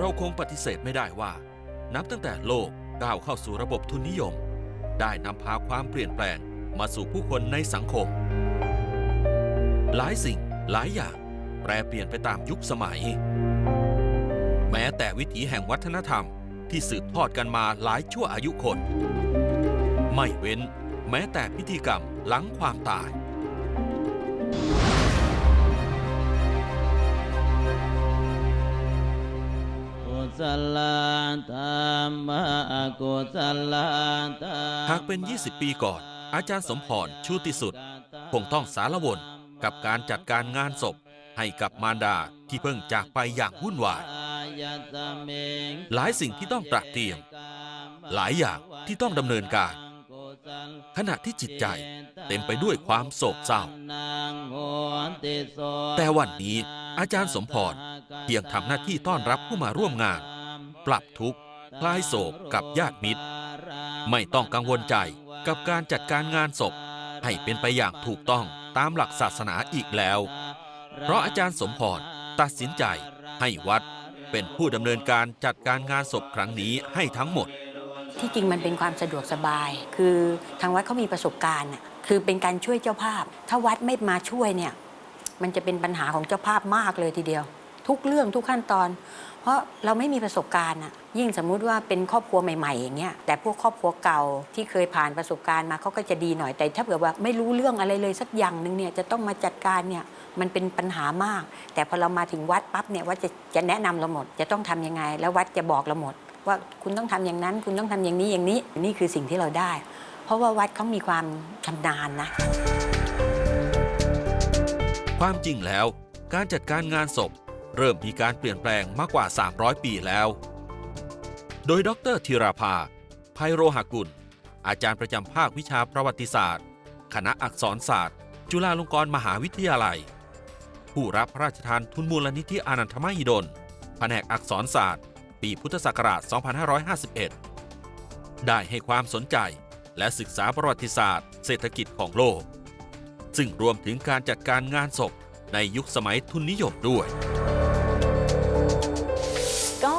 เราคงปฏิเสธไม่ได้ว่า นับตั้งแต่โลกก้าวเข้าสู่ระบบทุนนิยม ได้นำพาความเปลี่ยนแปลงมาสู่ผู้คนในสังคม หลายสิ่งหลายอย่างแปรเปลี่ยนไปตามยุคสมัย แม้แต่วิถีแห่งวัฒนธรรมที่สืบทอดกันมาหลายชั่วอายุคน ไม่เว้น แม้แต่พิธีกรรมหลังความตาย ศลธรรมกุศลธรรมหากเป็น 20 ปีก่อน อาจารย์สมพรชูติสุด คงต้องสารวนกับการจัดการงานศพ ให้กับมารดาที่เพิ่งจากไปอย่างวุ่นวาย หลายสิ่งที่ต้องตระเตรียม หลายอย่างที่ต้องดำเนินการ ขณะที่จิตใจเต็มไปด้วยความโศกเศร้า แต่วันนี้ อาจารย์สมพรเพียงทำหน้าที่ต้อนรับผู้มาร่วมงาน ปรับทุกข์คลายโศกกับญาติมิตร ไม่ต้องกังวลใจกับการจัดการงานศพ ให้เป็นไปอย่างถูกต้องตามหลักศาสนาอีกแล้ว เพราะอาจารย์สมพรตัดสินใจให้วัดเป็นผู้ดำเนินการจัดการงานศพครั้งนี้ให้ทั้งหมด ที่จริงมันเป็นความสะดวกสบาย คือทางวัดเขามีประสบการณ์ คือเป็นการช่วยเจ้าภาพ ถ้าวัดไม่มาช่วยเนี่ย มันจะเป็นปัญหาของเจ้าภาพมากเลยทีเดียว ทุกเรื่องทุกขั้นตอน เพราะเราไม่มีประสบการณ์น่ะยิ่งสมมุติว่าเป็นครอบครัวใหม่ๆอย่างเงี้ยแต่พวกครอบครัวเก่าที่เคยผ่านประสบการณ์มาเขาก็จะดีหน่อยแต่ ถ้าเกิดว่าไม่รู้เรื่องอะไรเลยสักอย่างหนึ่งเนี่ยจะต้องมาจัดการเนี่ยมันเป็นปัญหามาก แต่พอเรามาถึงวัดปั๊บเนี่ยวัดจะจะแนะนำเราหมด จะต้องทำยังไง แล้ววัดจะบอกเราหมด ว่าคุณต้องทำอย่างนั้น คุณต้องทำอย่างนี้อย่างนี้นี่คือสิ่งที่เราได้ เพราะว่าวัดเขามีความชำนาญนะ ความจริงแล้ว การจัดการงานศพ เริ่มมีการเปลี่ยนแปลงมากกว่า 300 ปีแล้ว โดยดรธีราภาไพโรหกุล อาจารย์ประจำภาควิชาประวัติศาสตร์ คณะอักษรศาสตร์ จุฬาลงกรณ์มหาวิทยาลัย ผู้รับพระราชทานทุนมูลนิธิอานันทมหิดลแผนกอักษรศาสตร์ ปีพุทธศักราช 2551 ได้ให้ความสนใจและศึกษาประวัติศาสตร์ เศรษฐกิจของโลก ซึ่งรวมถึงการจัดการงานศพในยุคสมัยทุนนิยมด้วย ก็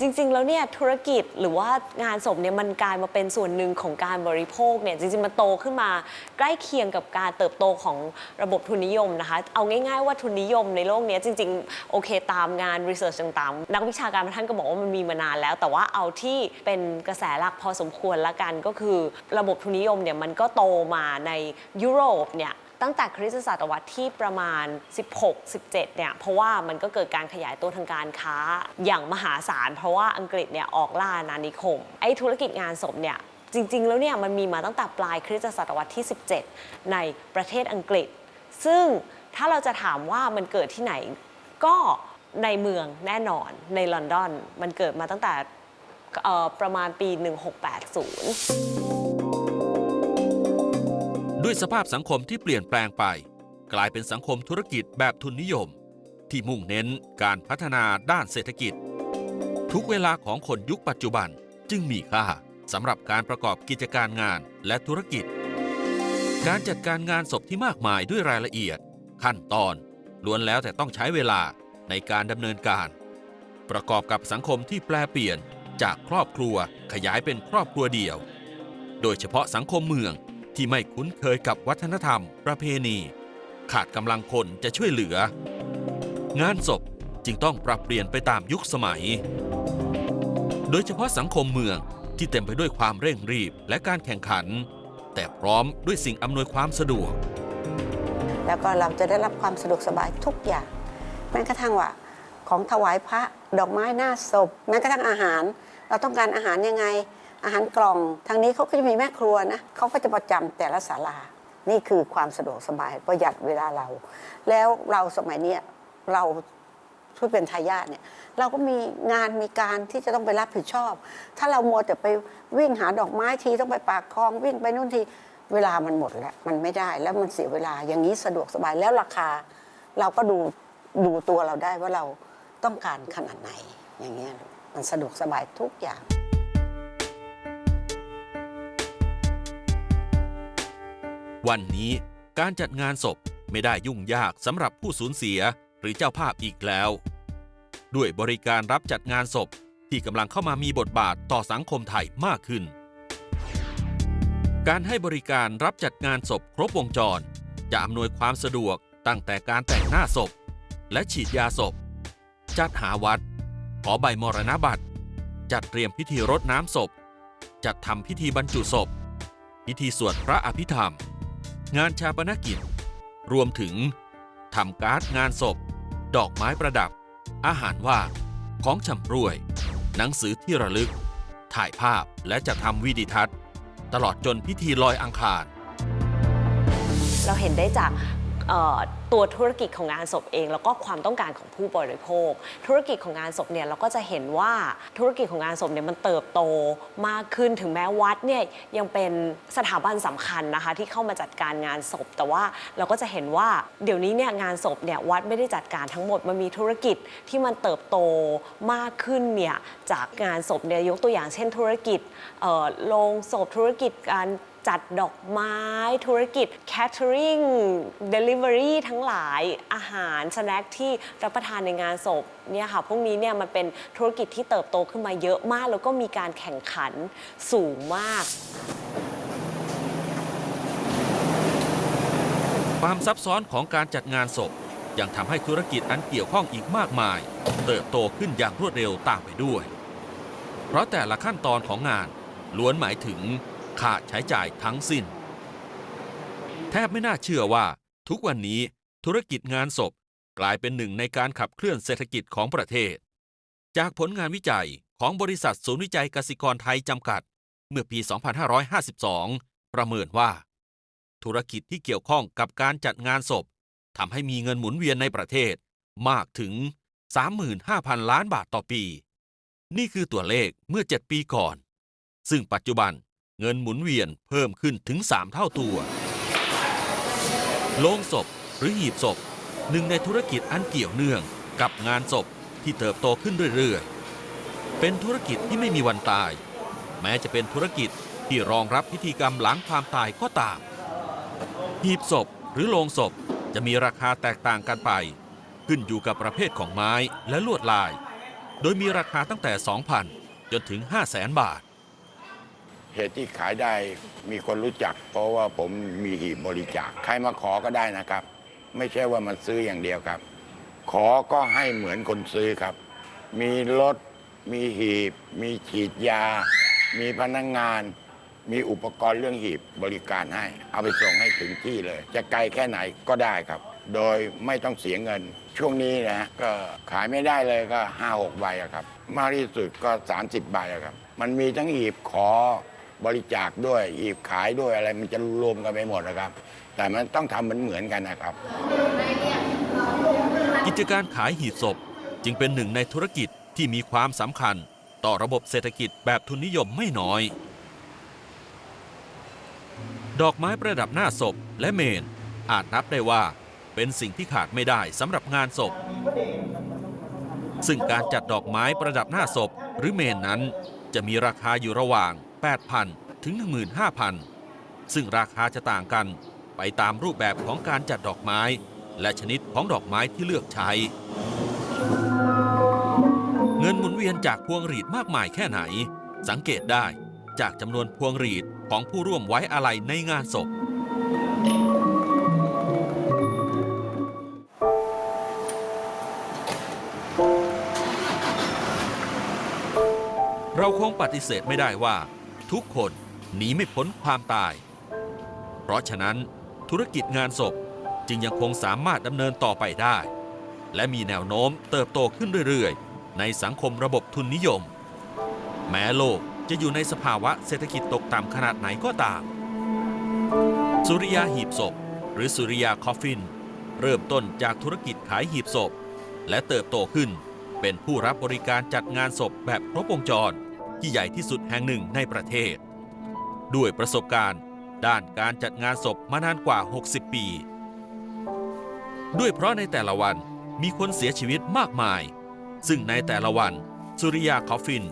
จริงๆ แล้วเนี่ยธุรกิจหรือว่างานศพเนี่ยมันกลายมาเป็นส่วนหนึ่งของการบริโภคเนี่ยจริงๆมันโตขึ้นมาใกล้เคียงกับการเติบโตของระบบทุนนิยมนะคะ เอาง่ายๆว่าทุนนิยมในโลกเนี้ยจริงๆ โอเคตามงานรีเสิร์ชต่างๆ นักวิชาการท่านก็บอกว่ามันมีมานานแล้ว แต่ว่าเอาที่เป็นกระแสหลักพอสมควรละกันก็คือ ระบบทุนนิยมเนี่ยมันก็โตมาในยุโรปเนี่ย ตั้งแต่คริสตศตวรรษที่ประมาณ 16-17 เนี่ย เพราะว่ามันก็เกิดการขยายตัวทางการค้าอย่างมหาศาล เพราะว่าอังกฤษเนี่ยออกล่าอานิคม ไอ้ธุรกิจงานศพเนี่ยจริง ๆ แล้วเนี่ยมันมีมาตั้งแต่ปลายคริสตศตวรรษที่ 17 ในประเทศอังกฤษ ซึ่งถ้าเราจะถามว่ามันเกิดที่ไหน ก็ในเมืองแน่นอนในลอนดอน มันเกิดมาตั้งแต่ประมาณปี 1680 ด้วยสภาพสังคมที่เปลี่ยนแปลงไป กลายเป็นสังคมธุรกิจแบบทุนนิยม ที่มุ่งเน้นการพัฒนาด้านเศรษฐกิจ ทุกเวลาของคนยุคปัจจุบันจึงมีค่าสำหรับการประกอบกิจการงานและธุรกิจ การจัดการงานศพที่มากมายด้วยรายละเอียด ขั้นตอนล้วนแล้วแต่ต้องใช้เวลาในการดำเนินการ ประกอบกับสังคมที่แปลเปลี่ยนจากครอบครัวขยายเป็นครอบครัวเดียว โดยเฉพาะสังคมเมือง ที่ไม่คุ้นเคยกับวัฒนธรรม ประเพณี ขาดกำลังคนจะช่วยเหลือ งานศพจึงต้องปรับเปลี่ยนไปตามยุคสมัย โดยเฉพาะสังคมเมืองที่เต็มไปด้วยความเร่งรีบและการแข่งขัน แต่พร้อมด้วยสิ่งอำนวยความสะดวก แล้วก็เราจะได้รับความสะดวกสบายทุกอย่างแม้กระทั่งว่าของถวายพระดอกไม้หน้าศพแม้กระทั่งอาหาร เราต้องการอาหารยังไง อาหารกล่องทางนี้เขาก็จะมีแม่ครัวนะเขาก็จะประจำแต่ละศาลา นี่คือความสะดวกสบายประหยัดเวลาเรา แล้วเราสมัยนี้เราช่วยเป็นทายาทเนี่ยเราก็มีงานมีการที่จะต้องไปรับผิดชอบ ถ้าเรามัวแต่ไปวิ่งหาดอกไม้ทีต้องไปปากคลองวิ่งไปนู่นทีเวลามันหมดแล้วมันไม่ได้แล้วมันเสียเวลาอย่างนี้สะดวกสบายแล้วราคา เราก็ดูดูตัวเราได้ว่าเราต้องการขนาดไหน อย่างเงี้ยมันสะดวกสบายทุกอย่าง วันนี้การจัดงานศพไม่ได้ยุ่งยากสำหรับผู้สูญเสียหรือเจ้าภาพอีกแล้ว ด้วยบริการรับจัดงานศพที่กำลังเข้ามามีบทบาทต่อสังคมไทยมากขึ้น การให้บริการรับจัดงานศพครบวงจร จะอำนวยความสะดวกตั้งแต่การแต่งหน้าศพ และฉีดยาศพ จัดหาวัด ขอใบมรณบัตร จัดเตรียมพิธีรดน้ำศพ จัดทำพิธีบรรจุศพ พิธีสวดพระอภิธรรม งานชาปนกิจ รวมถึงทำการ์ดงานศพ ดอกไม้ประดับ อาหารว่างของชำรวย หนังสือที่ระลึก ถ่ายภาพและจะทำวิดีทัศน์ ตลอดจนพิธีลอยอังคาร เราเห็นได้จาก ตัวธุรกิจของงานศพเอง แล้วก็ความต้องการของผู้บริโภค ธุรกิจของงานศพเนี่ยเราก็จะเห็นว่าธุรกิจของงานศพเนี่ยมันเติบโตมากขึ้นถึงแม้วัดเนี่ยยังเป็นสถาบันสำคัญนะคะที่เข้ามาจัดการงานศพ แต่ว่าเราก็จะเห็นว่าเดี๋ยวนี้เนี่ยงานศพเนี่ยวัดไม่ได้จัดการทั้งหมดมันมีธุรกิจที่มันเติบโตมากขึ้นเนี่ยจากงานศพเนี่ยยกตัวอย่างเช่นธุรกิจโรงศพธุรกิจการ จัดดอกไม้ ธุรกิจ catering delivery ทั้งหลายอาหารสแน็คที่รับประทานในงานศพเนี่ยค่ะพวกนี้เนี่ยมันเป็นธุรกิจที่เติบโตขึ้นมาเยอะมาก แล้วก็มีการแข่งขันสูงมาก ความซับซ้อนของการจัดงานศพยังทำให้ธุรกิจอันเกี่ยวข้องอีกมากมาย เติบโตขึ้นอย่างรวดเร็วตามไปด้วย เพราะแต่ละขั้นตอนของงานล้วนหมายถึง ค่าใช้จ่ายทั้งสิ้น แทบไม่น่าเชื่อว่า ทุกวันนี้ธุรกิจงานศพกลายเป็นหนึ่งในการขับเคลื่อนเศรษฐกิจของประเทศ จากผลงานวิจัยของบริษัทศูนย์วิจัยกสิกรไทยจำกัด เมื่อปี 2552 ประเมินว่า ธุรกิจที่เกี่ยวข้องกับการจัดงานศพทำให้มีเงินหมุนเวียนในประเทศมากถึง 35,000 ล้านบาทต่อปี นี่คือตัวเลขเมื่อ 7 ปีก่อน ซึ่งปัจจุบัน เงินหมุนเวียนเพิ่มขึ้นถึง 3 เท่าตัวโลงศพหรือหีบศพ หนึ่งในธุรกิจอันเกี่ยวเนื่องกับงานศพที่เติบโตขึ้นเรื่อยๆ เป็นธุรกิจที่ไม่มีวันตาย แม้จะเป็นธุรกิจที่รองรับพิธีกรรมหลังความตายก็ตาม หีบศพหรือโลงศพจะมีราคาแตกต่างกันไป ขึ้นอยู่กับประเภทของไม้และลวดลาย โดยมีราคาตั้งแต่ 2,000 จนถึง 500,000 บาท เหตุที่ขายได้มีคนรู้จัก เพราะว่าผมมีหีบบริจาคใครมาขอก็ได้นะครับ ไม่ใช่ว่ามันซื้ออย่างเดียวครับ ขอก็ให้เหมือนคนซื้อครับ มีรถ มีหีบ มีฉีดยา มีพนักงงาน มีอุปกรณ์เรื่องหีบบริการให้ เอาไปส่งให้ถึงที่เลย จะไกลแค่ไหนก็ได้ครับ โดยไม่ต้องเสียเงิน ช่วงนี้นะฮะก็ขายไม่ได้เลยก็ห้าหกใบอะครับ มากที่สุดก็ 30ใบอะครับ มันมีทั้งหีบขอ บริจาคด้วยหีบขายด้วยอะไรมันจะรวมกันไปหมดนะครับ แต่มันต้องทำเหมือนเหมือนกันนะครับ กิจการขายหีบศพจึงเป็นหนึ่งในธุรกิจที่มีความสำคัญ ต่อระบบเศรษฐกิจแบบทุนนิยมไม่น้อย ดอกไม้ประดับหน้าศพและเมน อาจนับได้ว่าเป็นสิ่งที่ขาดไม่ได้สำหรับงานศพ ซึ่งการจัดดอกไม้ประดับหน้าศพหรือเมนนั้น จะมีราคาอยู่ระหว่าง 8,000 ถึง 15,000 ซึ่งราคาจะต่างกันไปตามรูปแบบของการจัดดอกไม้ และชนิดของดอกไม้ที่เลือกใช้ เงินหมุนเวียนจากพวงหรีดมากมายแค่ไหน สังเกตได้จากจำนวนพวงหรีดของผู้ร่วมไว้อาลัยในงานศพ เราคงปฏิเสธไม่ได้ว่า ทุกคนหนีไม่พ้นความตาย เพราะฉะนั้นธุรกิจงานศพจึงยังคงสามารถดำเนินต่อไปได้ และมีแนวโน้มเติบโตขึ้นเรื่อยๆ ในสังคมระบบทุนนิยม แม้โลกจะอยู่ในสภาวะเศรษฐกิจตกต่ำขนาดไหนก็ตาม สุริยาหีบศพ หรือสุริยาคอฟฟิน เริ่มต้นจากธุรกิจขายหีบศพ และเติบโตขึ้นเป็นผู้รับบริการจัดงานศพแบบครบวงจร ที่ใหญ่ที่สุดแห่งหนึ่งในประเทศ ด้วยประสบการณ์ด้านการจัดงานศพมานานกว่า 60 ปี ด้วยเพราะในแต่ละวันมีคนเสียชีวิตมากมาย ซึ่งในแต่ละวันสุริยาคอฟฟิน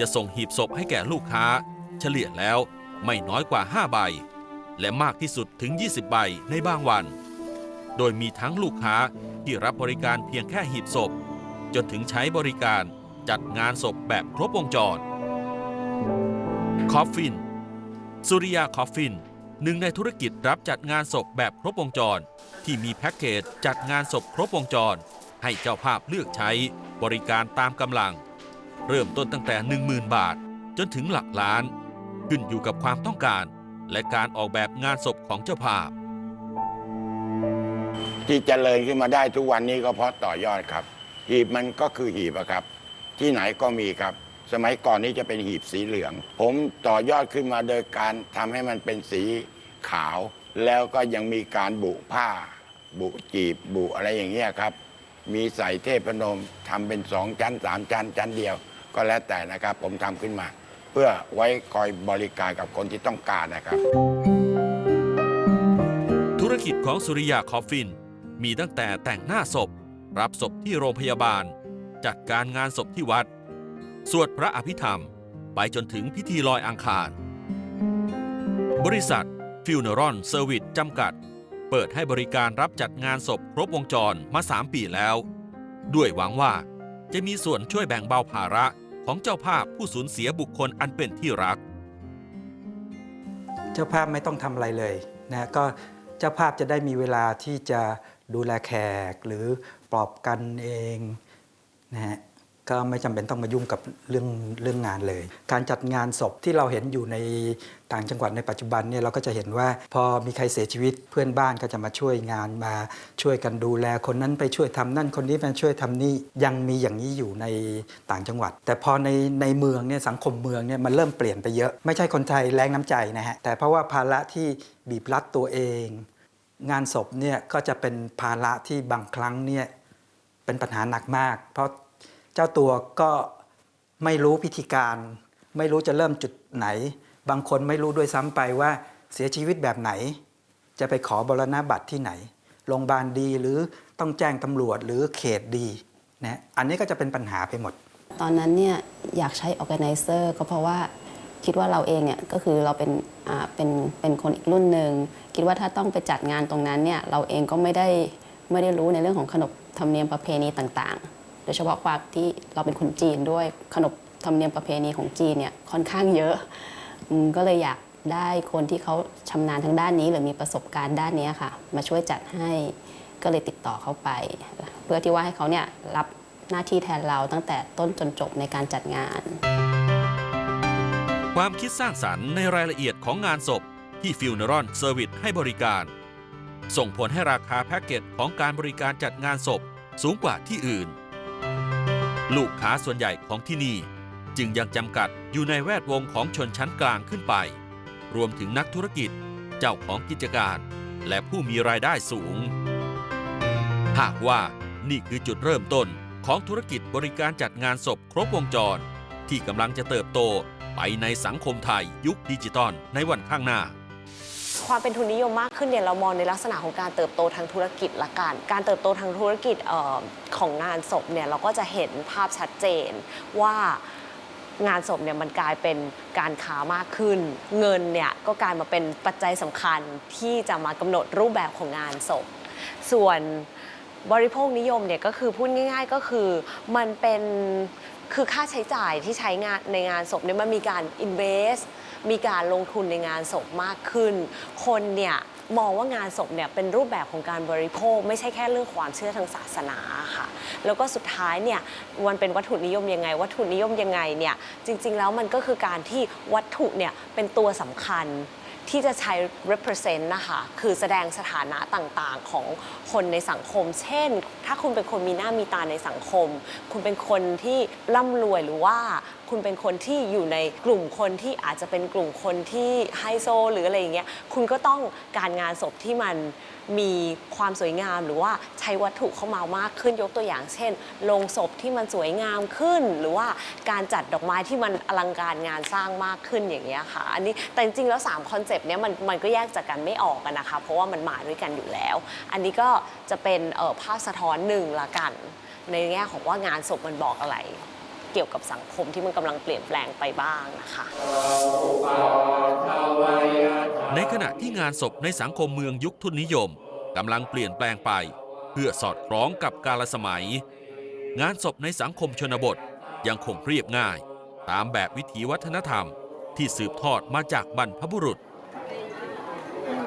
จะส่งหีบศพให้แก่ลูกค้า เฉลี่ยแล้วไม่น้อยกว่า 5 ใบ และมากที่สุดถึง 20 ใบในบางวัน โดยมีทั้งลูกค้าที่รับบริการเพียงแค่หีบศพ จนถึงใช้บริการจัดงานศพแบบครบวงจร คอฟฟิน สุริยาคอฟฟิน หนึ่งในธุรกิจรับจัดงานศพแบบครบวงจร ที่มีแพ็กเกจจัดงานศพครบวงจร ให้เจ้าภาพเลือกใช้บริการตามกำลัง เริ่มต้นตั้งแต่ 10,000 บาท จนถึงหลักล้าน ขึ้นอยู่กับความต้องการ และการออกแบบงานศพของเจ้าภาพ ที่เจริญขึ้นมาได้ทุกวันนี้ก็เพราะต่อยอดครับ หีบมันก็คือหีบอะครับ ที่ไหนก็มีครับ สมัยก่อนนี้จะเป็นหีบสีเหลือง ผมต่อยอดขึ้นมาโดยการทำให้มันเป็นสีขาว แล้วก็ยังมีการบุผ้า บุจีบบุอะไรอย่างเงี้ยครับ มีใส่เทพนมทำเป็นสองชั้นสามชั้นชั้นเดียว ก็แล้วแต่นะครับ ผมทำขึ้นมา เพื่อไว้คอยบริการกับคนที่ต้องการนะครับธุรกิจของสุริยาคอฟฟิน มีตั้งแต่แต่งหน้าศพ รับศพที่โรงพยาบาล จัดการงานศพที่วัด สวดพระอภิธรรม ไปจนถึงพิธีลอยอังคาร บริษัทฟิวเนอรอนเซอร์วิสจำกัด เปิดให้บริการรับจัดงานศพครบวงจรมา 3 ปีแล้ว ด้วยหวังว่าจะมีส่วนช่วยแบ่งเบาภาระของเจ้าภาพผู้สูญเสียบุคคลอันเป็นที่รัก เจ้าภาพไม่ต้องทำอะไรเลยนะก็เจ้าภาพจะได้มีเวลาที่จะดูแลแขกหรือปลอบกันเองนะฮะ ก็ไม่จำเป็นต้องมายุ่งกับเรื่องเรื่องงานเลย การจัดงานศพที่เราเห็นอยู่ในต่างจังหวัดในปัจจุบันเนี่ยเราก็จะเห็นว่าพอมีใครเสียชีวิตเพื่อนบ้านก็จะมาช่วยงานมาช่วยกันดูแลคนนั้นไปช่วยทำนั่นคนนี้มาช่วยทำนี่ยังมีอย่างนี้อยู่ในต่างจังหวัด แต่พอในในเมืองเนี่ยสังคมเมืองเนี่ยมันเริ่มเปลี่ยนไปเยอะไม่ใช่คนไทยแรงน้ำใจนะฮะแต่เพราะว่าภาระที่บีบรัดตัวเอง งานศพเนี่ยก็จะเป็นภาระที่บางครั้งเนี่ยเป็นปัญหาหนักมาก เพราะ เจ้าตัวก็ไม่รู้พิธีการ ไม่รู้จะเริ่มจุดไหน บางคนไม่รู้ด้วยซ้ำไปว่าเสียชีวิตแบบไหน จะไปขอบรณบัตรที่ไหนโรงพยาบาลดีหรือต้องแจ้งตำรวจหรือเขตดีนะอันนี้ก็จะเป็นปัญหาไปหมด ตอนนั้นเนี่ยอยากใช้ organizer ก็เพราะว่าคิดว่าเราเองเนี่ยก็คือเราเป็นอ่าเป็นเป็นคนอีกรุ่นหนึ่งคิดว่าถ้าต้องไปจัดงานตรงนั้นเนี่ยเราเองก็ไม่ได้ไม่ได้รู้ในเรื่องของขนบธรรมเนียมประเพณีต่างๆ ดยเฉพาะความที่เราเป็นคนจีนด้วยขนบธรรมเนียมประเพณีของจีนเนี่ยค่อนข้างเยอะอก็เลยอยากได้คนที่เขาชำนาญทางด้านนี้ หรือมีประสบการณ์ด้านนี้ค่ะ มาช่วยจัดให้ก็เลยติดต่อเขาไป เพื่อที่ว่าให้เขาเนี่ยรับหน้าที่แทนเราตั้งแต่ต้นจนจบในการจัดงาน ความคิดสร้างสรรค์ในรายละเอียดของงานศพที่ฟิวเนอรอนเซอร์วิสให้บริการ ส่งผลให้ราคาแพ็กเกจของการบริการจัดงานศพสูงกว่าที่อื่น ลูกค้าส่วนใหญ่ของที่นี่ จึงยังจำกัดอยู่ในแวดวงของชนชั้นกลางขึ้นไป รวมถึงนักธุรกิจ เจ้าของกิจการ และผู้มีรายได้สูง หากว่านี่คือจุดเริ่มต้นของธุรกิจบริการจัดงานศพครบวงจร ที่กำลังจะเติบโตไปในสังคมไทยยุคดิจิตอลในวันข้างหน้า ความเป็นทุนนิยมมากขึ้นเนี่ยเรามองในลักษณะของการเติบโตทางธุรกิจละกัน การเติบโตทางธุรกิจออของงานศพเนี่ยเราก็จะเห็นภาพชัดเจนว่างานศพเนี่ยมันกลายเป็นการค้ามากขึ้น เงินเนี่ยก็กลายมาเป็นปัจจัยสำคัญที่จะมากำหนดรูปแบบของงานศพ ส่วนบริโภคนิยมเนี่ยก็คือพูดง่าย ๆก็คือมันเป็นคือค่าใช้จ่ายที่ใช้งานในงานศพเนี่ยมันมีการ invest มีการลงทุนในงานศพมากขึ้น คนเนี่ยมองว่างานศพเนี่ยเป็นรูปแบบของการบริโภค ไม่ใช่แค่เรื่องความเชื่อทางศาสนาค่ะ แล้วก็สุดท้ายเนี่ยมันเป็นวัตถุนิยมยังไง วัตถุนิยมยังไงเนี่ยจริง ๆ แล้วมันก็คือการที่วัตถุเนี่ยเป็นตัวสำคัญที่จะใช้ represent นะคะ คือแสดงสถานะต่างๆ ของคนในสังคม เช่น ถ้าคุณเป็นคนมีหน้ามีตาในสังคม คุณเป็นคนที่ร่ำรวยหรือว่า คุณเป็นคนที่อยู่ในกลุ่มคนที่อาจจะเป็นกลุ่มคนที่ไฮโซหรืออะไรอย่างเงี้ยคุณก็ต้องการงานศพที่มันมีความสวยงามหรือว่าใช้วัตถุเข้ามามากขึ้นยกตัวอย่างเช่นโลงศพที่มันสวยงามขึ้น หรือว่าการจัดดอกไม้ที่มันอลังการงานสร้างมากขึ้นอย่างเงี้ยค่ะ อันนี้แต่จริงๆแล้ว3คอนเซปต์เนี้ยมันมันก็แยกจากกันไม่ออกกันนะคะ เพราะว่ามันมาด้วยกันอยู่แล้ว อันนี้ก็จะเป็นเอ่อภาพสะท้อนหนึ่งละกัน ในแง่ของว่างานศพมันบอกอะไร เกี่ยวกับสังคมที่มันกำลังเปลี่ยนแปลงไปบ้างนะคะ ในขณะที่งานศพในสังคมเมืองยุคทุนนิยมกำลังเปลี่ยนแปลงไป เพื่อสอดคล้องกับกาลสมัย งานศพในสังคมชนบทยังคงเรียบง่าย ตามแบบวิถีวัฒนธรรมที่สืบทอดมาจากบรรพบุรุษ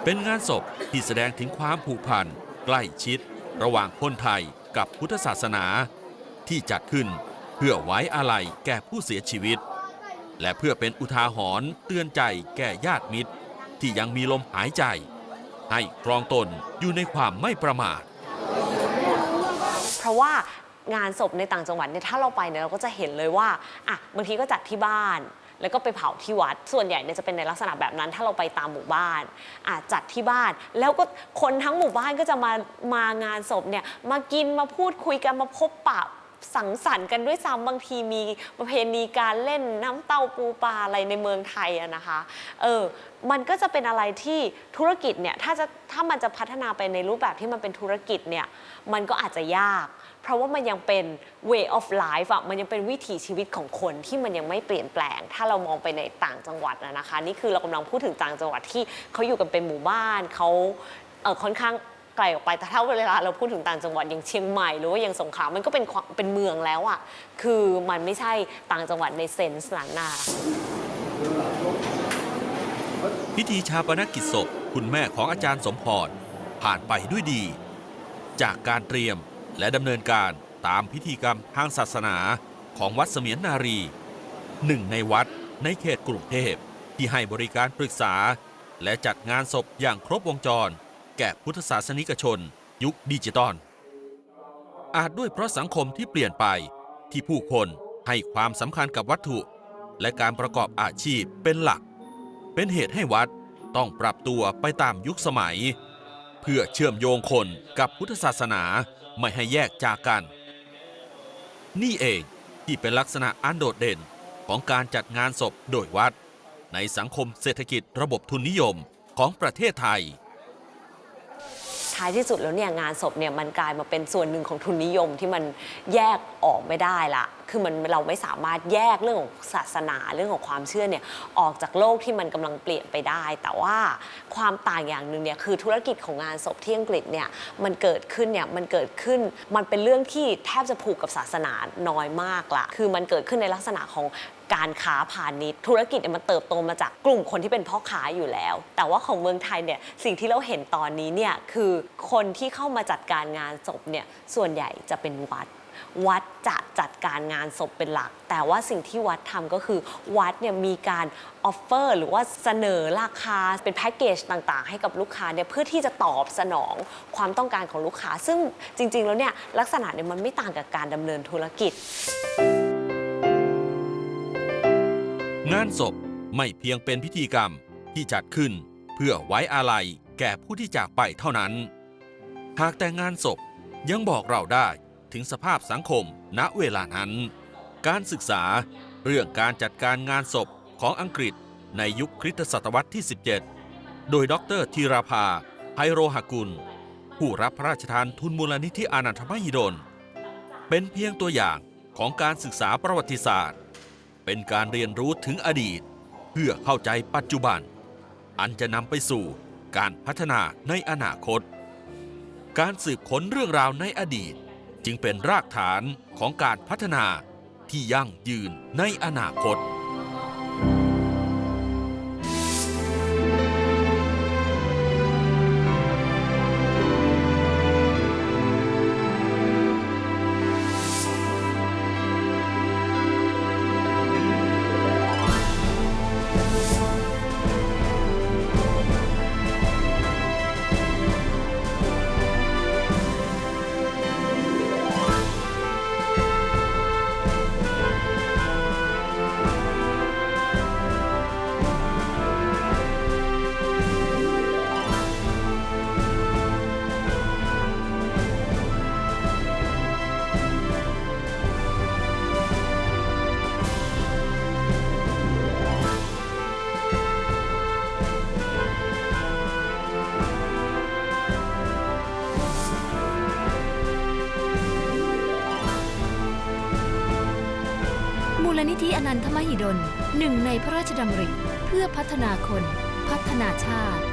เป็นงานศพที่แสดงถึงความผูกพันใกล้ชิด ระหว่างคนไทยกับพุทธศาสนาที่จัดขึ้น พื่อไว้อาลัยแก่ผู้เสียชีวิต และเพื่อเป็นอุทาหรณ์เตือนใจแก่ญาติมิตร ที่ยังมีลมหายใจ ให้ครองตนอยู่ในความไม่ประมาท เพราะว่างานศพในต่างจังหวัดเนี่ยถ้าเราไปเนี่ยเราก็จะเห็นเลยว่าอะบางทีก็จัดที่บ้าน แล้วก็ไปเผาที่วัด ส่วนใหญ่เนี่ยจะเป็นในลักษณะแบบนั้น ถ้าเราไปตามหมู่บ้านอาจจัดที่บ้าน แล้วก็คนทั้งหมู่บ้านก็จะมามางานศพเนี่ยมากินมาพูดคุยกันมาพบปะ สังสรรค์กันด้วยซ้ำบางทีมีประเพณีการเล่นน้ำเต้าปูปลาอะไรในเมืองไทยอะนะคะ เออ มันก็จะเป็นอะไรที่ธุรกิจเนี่ยถ้าจะถ้ามันจะพัฒนาไปในรูปแบบที่มันเป็นธุรกิจเนี่ยมันก็อาจจะยาก เพราะว่ามันยังเป็น way of life อะมันยังเป็นวิถีชีวิตของคนที่มันยังไม่เปลี่ยนแปลง ถ้าเรามองไปในต่างจังหวัดนะนะคะ นี่คือเรากำลังพูดถึงต่างจังหวัดที่เขาอยู่กันเป็นหมู่บ้านเขาเออค่อนข้าง ไกลออกไปแต่ถ้าเวลาเราพูดถึงต่างจังหวัดอย่างเชียงใหม่หรือว่าอย่างสงขลามันก็เป็นความเป็นเมืองแล้วอะคือมันไม่ใช่ต่างจังหวัดในเซนส์หนั้นน่พิธีชาปนกิจศพคุณแม่ของอาจารย์สมพรผ่านไปด้วยดี จากการเตรียมและดำเนินการตามพิธีกรรมทางศาสนาของวัดเสมียนนารี หนึ่งในวัดในเขตกรุงเทพที่ให้บริการปรึกษา และจัดงานศพอย่างครบวงจร ก่พุทธศาสนิกชน ยุคดิจิตอลอาจด้วยเพราะสังคมที่เปลี่ยนไปที่ผู้คนให้ความสำคัญกับวัตถุ และการประกอบอาชีพเป็นหลัก เป็นเหตุให้วัดต้องปรับตัวไปตามยุคสมัย เพื่อเชื่อมโยงคนกับพุทธศาสนาไม่ให้แยกจากกัน นี่เองที่เป็นลักษณะอันโดดเด่นของการจัดงานศพโดยวัด ในสังคมเศรษฐกิจระบบทุนนิยมของประเทศไทย ท้ายที่สุดแล้วเนี่ยงานศพเนี่ยมันกลายมาเป็นส่วนหนึ่งของทุนนิยมที่มันแยกออกไม่ได้ละคือมันเราไม่สามารถแยกเรื่องของศาสนาเรื่องของความเชื่อเนี่ยออกจากโลกที่มันกำลังเปลี่ยนไปได้ แต่ว่าความต่างอย่างหนึ่งเนี่ยคือธุรกิจของงานศพที่อังกฤษเนี่ยมันเกิดขึ้นเนี่ยมันเกิดขึ้นมันเป็นเรื่องที่แทบจะผูกกับศาสนาน้อยมากละคือมันเกิดขึ้นในลักษณะของ การค้าพาณิชย์ธุรกิจเนี่ยมันเติบโตมาจากกลุ่มคนที่เป็นพ่อค้าอยู่แล้ว แต่ว่าของเมืองไทยเนี่ยสิ่งที่เราเห็นตอนนี้เนี่ยคือคนที่เข้ามาจัดการงานศพเนี่ยส่วนใหญ่จะเป็นวัดวัดจะจัดการงานศพเป็นหลัก แต่ว่าสิ่งที่วัดทำก็คือ วัดเนี่ยมีการออฟเฟอร์หรือว่าเสนอราคาเป็นแพ็กเกจต่างๆ ให้กับลูกค้าเนี่ยเพื่อที่จะตอบสนองความต้องการของลูกค้า ซึ่งจริงๆแล้วเนี่ยลักษณะเนี่ยมันไม่ต่างกับการดำเนินธุรกิจ งานศพไม่เพียงเป็นพิธีกรรมที่จัดขึ้น เพื่อไว้อาลัยแก่ผู้ที่จากไปเท่านั้น หากแต่งานศพยังบอกเราได้ถึงสภาพสังคมณเวลานั้น การศึกษาเรื่องการจัดการงานศพของอังกฤษในยุคคริสตศตวรรษที่ 17 โดยดรธีราภาไพโรหกุล ผู้รับพระราชทานทุนมูลนิธิอานันทมหิดล เป็นเพียงตัวอย่างของการศึกษาประวัติศาสตร์ เป็นการเรียนรู้ถึงอดีต เพื่อเข้าใจปัจจุบัน อันจะนำไปสู่การพัฒนาในอนาคต การสืบค้นเรื่องราวในอดีต จึงเป็นรากฐานของการพัฒนาที่ยั่งยืนในอนาคต นิธิอนันทมหิดลหนึ่งในพระราชดำริเพื่อพัฒนาคน พัฒนาชาติ